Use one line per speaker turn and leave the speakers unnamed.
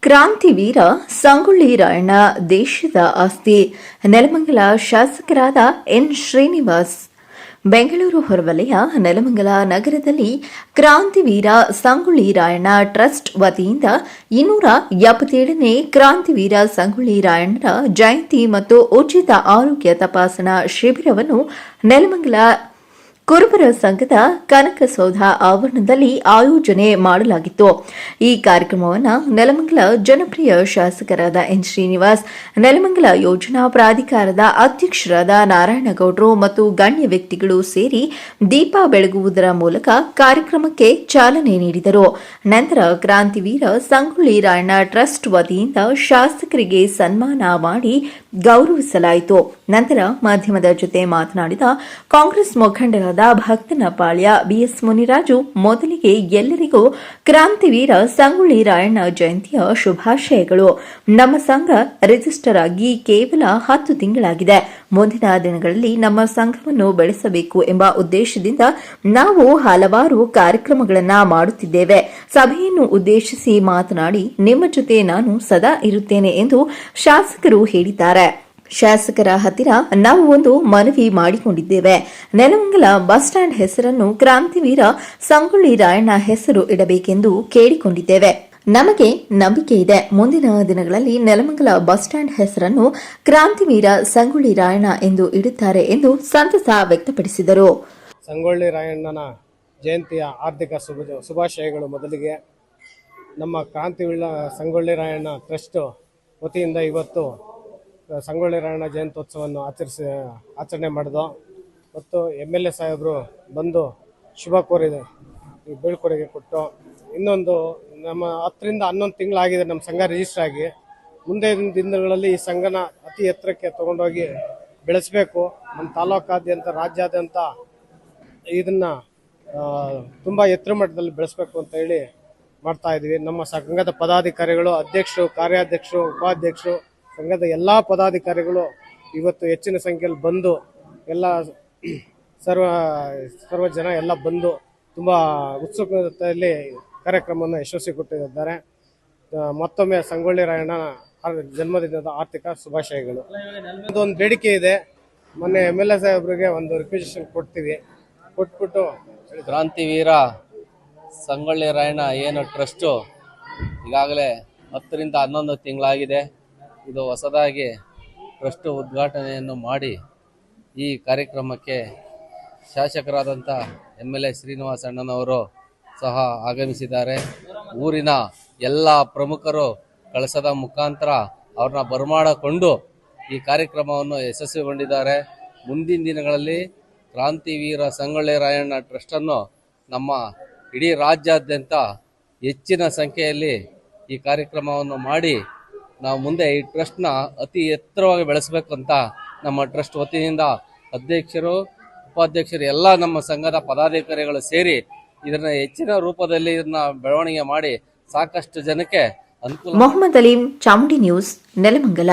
ಕ್ರಾಂತಿವೀರ ಸಂಗೊಳ್ಳಿ ರಾಯಣ್ಣ ದೇಶದ ಆಸ್ತಿ. ನೆಲಮಂಗಲ ಶಾಸಕರಾದ ಎನ್ ಶ್ರೀನಿವಾಸ್ ಬೆಂಗಳೂರು ಹೊರವಲಯ, ನೆಲಮಂಗಲ ನಗರದಲ್ಲಿ ಕ್ರಾಂತಿವೀರ ಸಂಗೊಳ್ಳಿ ರಾಯಣ್ಣ ಟ್ರಸ್ಟ್ ವತಿಯಿಂದ ಇನ್ನೂರ ಎಪ್ಪತ್ತೇಳನೇ ಕ್ರಾಂತಿವೀರ ಸಂಗೊಳ್ಳಿ ರಾಯಣ್ಣರ ಜಯಂತಿ ಮತ್ತು ಉಚಿತ ಆರೋಗ್ಯ ತಪಾಸಣಾ ಶಿಬಿರವನ್ನು ನೆಲಮಂಗಲ ಕುರುಬರ ಸಂಘದ ಕನಕಸೌಧ ಆವರಣದಲ್ಲಿ ಆಯೋಜನೆ ಮಾಡಲಾಗಿತ್ತು. ಈ ಕಾರ್ಯಕ್ರಮವನ್ನು ನೆಲಮಂಗಲ ಜನಪ್ರಿಯ ಶಾಸಕರಾದ ಎನ್ ಶ್ರೀನಿವಾಸ್, ನೆಲಮಂಗಲ ಯೋಜನಾ ಪ್ರಾಧಿಕಾರದ ಅಧ್ಯಕ್ಷರಾದ ನಾರಾಯಣಗೌಡರು ಮತ್ತು ಗಣ್ಯ ವ್ಯಕ್ತಿಗಳು ಸೇರಿ ದೀಪ ಬೆಳಗುವುದರ ಮೂಲಕ ಕಾರ್ಯಕ್ರಮಕ್ಕೆ ಚಾಲನೆ ನೀಡಿದರು. ನಂತರ ಕ್ರಾಂತಿವೀರ ಸಂಗೊಳ್ಳಿ ರಾಯಣ್ಣ ಟ್ರಸ್ಟ್ ವತಿಯಿಂದ ಶಾಸಕರಿಗೆ ಸನ್ಮಾನ ಮಾಡಿ ಗೌರವಿಸಲಾಯಿತು. ನಂತರ ಮಾಧ್ಯಮದ ಜೊತೆ ಮಾತನಾಡಿದ ಕಾಂಗ್ರೆಸ್ ಮುಖಂಡರಾದ ಭಕ್ತನ ಪಾಳ್ಯ ಬಿಎಸ್ ಮುನಿರಾಜು, ಮೊದಲಿಗೆ ಎಲ್ಲರಿಗೂ ಕ್ರಾಂತಿವೀರ ಸಂಗೊಳ್ಳಿ ರಾಯಣ್ಣ ಜಯಂತಿಯ ಶುಭಾಶಯಗಳು. ನಮ್ಮ ಸಂಘ ರಿಜಿಸ್ಟರ್ ಆಗಿ ಕೇವಲ ಹತ್ತು ತಿಂಗಳಾಗಿದೆ. ಮುಂದಿನ ದಿನಗಳಲ್ಲಿ ನಮ್ಮ ಸಂಘವನ್ನು ಬೆಳೆಸಬೇಕು ಎಂಬ ಉದ್ದೇಶದಿಂದ ನಾವು ಹಲವಾರು ಕಾರ್ಯಕ್ರಮಗಳನ್ನು ಮಾಡುತ್ತಿದ್ದೇವೆ. ಸಭೆಯನ್ನು ಉದ್ದೇಶಿಸಿ ಮಾತನಾಡಿ, ನಿಮ್ಮ ಜೊತೆ ನಾನು ಸದಾ ಇರುತ್ತೇನೆ ಎಂದು ಶಾಸಕರು ಹೇಳಿದ್ದಾರೆ. ಶಾಸಕರ ಹತ್ತಿರ ನಾವು ಒಂದು ಮನವಿ ಮಾಡಿಕೊಂಡಿದ್ದೇವೆ. ನೆಲಮಂಗಲ ಬಸ್ ಸ್ಟ್ಯಾಂಡ್ ಹೆಸರನ್ನು ಕ್ರಾಂತಿವೀರ ಸಂಗೊಳ್ಳಿ ರಾಯಣ್ಣ ಹೆಸರು ಇಡಬೇಕೆಂದು ಕೇಳಿಕೊಂಡಿದ್ದೇವೆ. ನಮಗೆ ನಂಬಿಕೆ ಇದೆ. ಮುಂದಿನ ದಿನಗಳಲ್ಲಿ ನೆಲಮಂಗಲ ಬಸ್ ಸ್ಟ್ಯಾಂಡ್ ಹೆಸರನ್ನು ಕ್ರಾಂತಿವೀರ ಸಂಗೊಳ್ಳಿ ರಾಯಣ್ಣ ಎಂದು ಇಡುತ್ತಾರೆ ಎಂದು ಸಂತಸ ವ್ಯಕ್ತಪಡಿಸಿದರು.
ಸಂಗೊಳ್ಳಿ ರಾಯಣ್ಣನ ಜಯಂತಿಯ ಆರ್ಥಿಕ ಶುಭ ಶುಭಾಶಯಗಳು ಮೊದಲಿಗೆ. ನಮ್ಮ ಕ್ರಾಂತಿವೀರ ಸಂಗೊಳ್ಳಿ ರಾಯಣ್ಣ ಟ್ರಸ್ಟ್ ವತಿಯಿಂದ ಇವತ್ತು ಸಂಗೊಳ್ಳಿ ರಾಯಣ್ಣ ಜಯಂತೋತ್ಸವವನ್ನು ಆಚರಿಸಿ, ಆಚರಣೆ ಮಾಡಿದ ಮತ್ತು ಎಂ ಎಲ್ ಎ ಸಾಹೇಬರು ಬಂದು ಶುಭ ಕೋರಿದೆ. ಈ ಬೀಳ್ಕೊಡುಗೆ ಕೊಟ್ಟು. ಇನ್ನೊಂದು, ನಮ್ಮ ಹತ್ತರಿಂದ ಹನ್ನೊಂದು ತಿಂಗಳಾಗಿದೆ ನಮ್ಮ ಸಂಘ ರಿಜಿಸ್ಟರ್ ಆಗಿ. ಮುಂದೆ ದಿನಗಳಲ್ಲಿ ಈ ಸಂಘನ ಅತಿ ಎತ್ತರಕ್ಕೆ ತಗೊಂಡೋಗಿ ಬೆಳೆಸಬೇಕು. ನಮ್ಮ ತಾಲೂಕಾದ್ಯಂತ, ರಾಜ್ಯಾದ್ಯಂತ ಇದನ್ನು ತುಂಬ ಎತ್ತರ ಮಟ್ಟದಲ್ಲಿ ಬೆಳೆಸಬೇಕು ಅಂತ ಹೇಳಿ ಮಾಡ್ತಾ ಇದ್ದೀವಿ. ನಮ್ಮ ಸಂಘದ ಪದಾಧಿಕಾರಿಗಳು, ಅಧ್ಯಕ್ಷರು, ಕಾರ್ಯಾಧ್ಯಕ್ಷರು, ಉಪಾಧ್ಯಕ್ಷರು ಸಂಘದ ಎಲ್ಲ ಪದಾಧಿಕಾರಿಗಳು ಇವತ್ತು ಹೆಚ್ಚಿನ ಸಂಖ್ಯೆಯಲ್ಲಿ ಬಂದು ಎಲ್ಲ ಸರ್ವ ಸರ್ವ ಜನ ಎಲ್ಲ ಬಂದು ತುಂಬ ಉತ್ಸುಕತೆಯಲ್ಲಿ ಕಾರ್ಯಕ್ರಮವನ್ನು ಯಶಸ್ವಿ ಕೊಟ್ಟಿದ್ದಾರೆ. ಮತ್ತೊಮ್ಮೆ ಸಂಗೊಳ್ಳಿ ರಾಯಣ್ಣ ಜನ್ಮದಿನದ ಆರ್ಥಿಕ ಶುಭಾಶಯಗಳು. ಒಂದು ಬೇಡಿಕೆ ಇದೆ. ಮೊನ್ನೆ ಎಂ ಎಲ್ ಎ ಸಾಹೇಬ್ರಿಗೆ ಒಂದು ರಿಕ್ವೆಸ್ಟೇಷನ್ ಕೊಡ್ತೀವಿ. ಕೊಟ್ಬಿಟ್ಟು
ಕ್ರಾಂತಿವೀರ ಸಂಗೊಳ್ಳಿ ರಾಯಣ್ಣ ಏನು ಟ್ರಸ್ಟು ಈಗಾಗಲೇ ಹತ್ತರಿಂದ ಹನ್ನೊಂದು ತಿಂಗಳಾಗಿದೆ. ಇದು ಹೊಸದಾಗಿ ಟ್ರಸ್ಟ್ ಉದ್ಘಾಟನೆಯನ್ನು ಮಾಡಿ ಈ ಕಾರ್ಯಕ್ರಮಕ್ಕೆ ಶಾಸಕರಾದಂಥ ಎಂ ಎಲ್ ಎ ಶ್ರೀನಿವಾಸ ಅಣ್ಣನವರು ಸಹ ಆಗಮಿಸಿದ್ದಾರೆ. ಊರಿನ ಎಲ್ಲ ಪ್ರಮುಖರು ಕಳಸದ ಮುಖಾಂತರ ಅವ್ರನ್ನ ಬರಮಾಡಿಕೊಂಡು ಈ ಕಾರ್ಯಕ್ರಮವನ್ನು ಯಶಸ್ವಿಗೊಂಡಿದ್ದಾರೆ. ಮುಂದಿನ ದಿನಗಳಲ್ಲಿ ಕ್ರಾಂತಿವೀರ ಸಂಗೊಳ್ಳಿ ರಾಯಣ್ಣ ಟ್ರಸ್ಟನ್ನು ನಮ್ಮ ಇಡೀ ರಾಜ್ಯಾದ್ಯಂತ ಹೆಚ್ಚಿನ ಸಂಖ್ಯೆಯಲ್ಲಿ ಈ ಕಾರ್ಯಕ್ರಮವನ್ನು ಮಾಡಿ ನಾವು ಮುಂದೆ ಈ ಟ್ರಸ್ಟ್ನ ಅತಿ ಎತ್ತರವಾಗಿ ಬೆಳೆಸಬೇಕು ಅಂತ ನಮ್ಮ ಟ್ರಸ್ಟ್ ವತಿಯಿಂದ ಅಧ್ಯಕ್ಷರು, ಉಪಾಧ್ಯಕ್ಷರು ಎಲ್ಲ ನಮ್ಮ ಸಂಘದ ಪದಾಧಿಕಾರಿಗಳು ಸೇರಿ ಇದನ್ನ ಹೆಚ್ಚಿನ ರೂಪದಲ್ಲಿ ಇದನ್ನ ಬೆಳವಣಿಗೆ ಮಾಡಿ ಸಾಕಷ್ಟು ಜನಕ್ಕೆ ಅನುಕೂಲ
ಮೊಹಮ್ಮದ್ ಅಲೀಂ, ಚಾಮುಂಡಿ ನ್ಯೂಸ್, ನೆಲಮಂಗಲ.